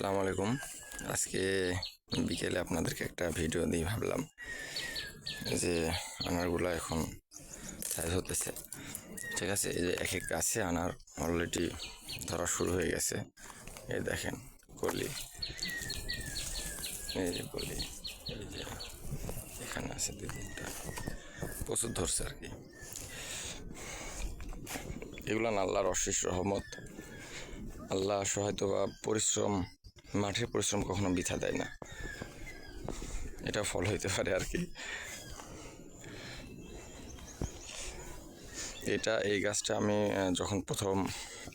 আসসালামু আলাইকুম। আজকে বিকেলে আপনাদেরকে একটা ভিডিও দিয়ে ভাবলাম যে আনারগুলো এখন সাইজ হতেছে। ঠিক আছে, এই যে এক এক গাছে আনার অলরেডি ধরা শুরু হয়ে গেছে। এই দেখেন, কলি। এই যে কলি, এই যে এখানে আছে দুই তিনটা। প্রচুর ধরছে আর কি। এগুলো আল্লাহর অশেষ রহমত। আল্লাহ হয়তো বা পরিশ্রম মাঠের পরিশ্রম কখনো বৃথা দেয় না। এটা ফল হইতে পারে আর কি। এটা এই গাছটা আমি যখন প্রথম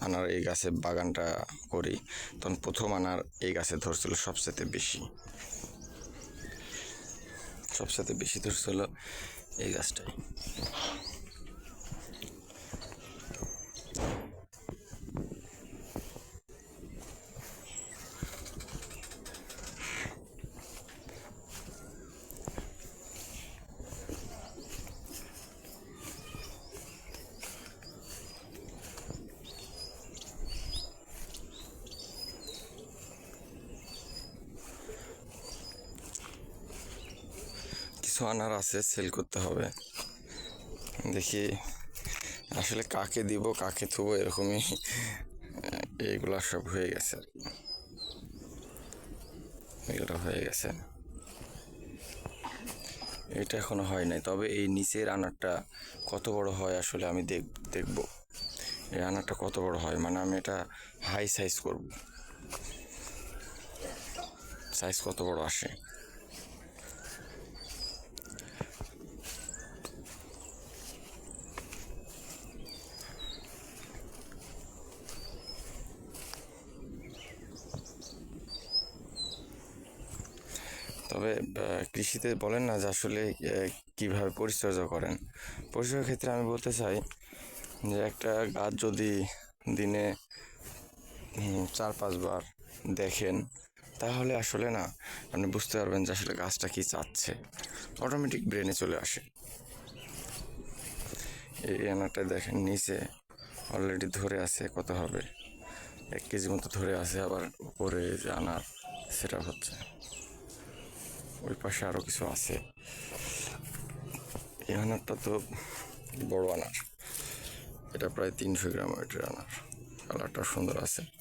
আনার এই গাছে বাগানটা করি, তখন প্রথম আনার এই গাছে ধরছিল সবচেয়ে বেশি। সবচেয়ে বেশি ধরছিল এই গাছটাই। কিছু আনার আছে সেল করতে হবে। দেখি আসলে কাকে দিব, কাকে থুবো, এরকমই এইগুলা সব হয়ে গেছে এগুলো হয়ে গেছে। এটা এখনও হয় নাই, তবে এই নিচের আনারটা কত বড় হয় আসলে আমি দেখ, দেখব। এই আনারটা কত বড় হয় মানে আমি এটা হাই সাইজ করব। সাইজ কত বড় আসে? তবে কৃষিতে বলেন না যে আসলে কীভাবে পরিচর্যা করেন। পরিচর্যার ক্ষেত্রে আমি বলতে চাই যে একটা গাছ যদি দিনে চার পাঁচবার দেখেন, তাহলে আসলে না, আপনি বুঝতে পারবেন যে আসলে গাছটা কী চাচ্ছে। অটোমেটিক ব্রেনে চলে আসে। এই আনারটা দেখেন নিচে অলরেডি ধরে আছে, কত হবে? এক কেজি মতো ধরে আছে, আবার উপরে যে আনার, সেটা হচ্ছে। ওই পাশে আরও কিছু আছে। এই আনারটা তো বড় আনার। এটা প্রায় তিনশো গ্রাম ওয়েটের আনার। কালারটা সুন্দর আছে।